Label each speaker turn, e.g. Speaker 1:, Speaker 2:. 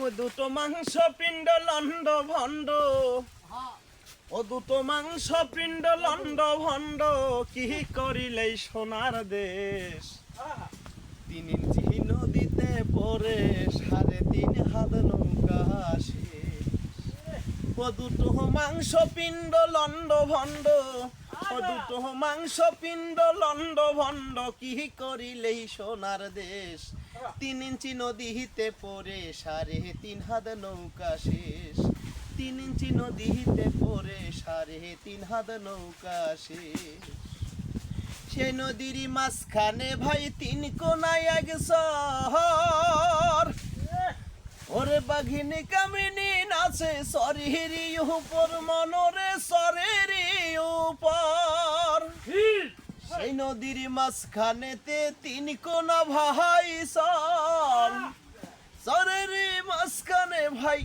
Speaker 1: ও দুটো মাংস পিণ্ড লণ্ড ভণ্ড। ও দুটো মাংস পিণ্ড লণ্ড ভণ্ড, কি করিলে সোনার দেশ? তিন ইঞ্চি নদীতে পরে সাড়ে তিন হাত শেষ দুটো মাংস পিণ্ড লন্ড ভণ্ড। দুটো মাংস পিণ্ড লন্ড ভণ্ড। কি সোনার দেশ? তিন ইঞ্চি নদীতে পরে সাড়ে তিন হাত নৌকা শেষ। তিন ইঞ্চি নদীতে তিন হাত নৌকা শেষ। সে নদীর মাঝখানে ভাই তিন কোনায় এক শহর। ওরে বাঘিনী কামিনী নাচে সরেরি উপর মনরে সরেরি উপর। সেই নদীর মাঝখানেতে তিন কোনা ভাই সর। সরেরি মাঝখানে ভাই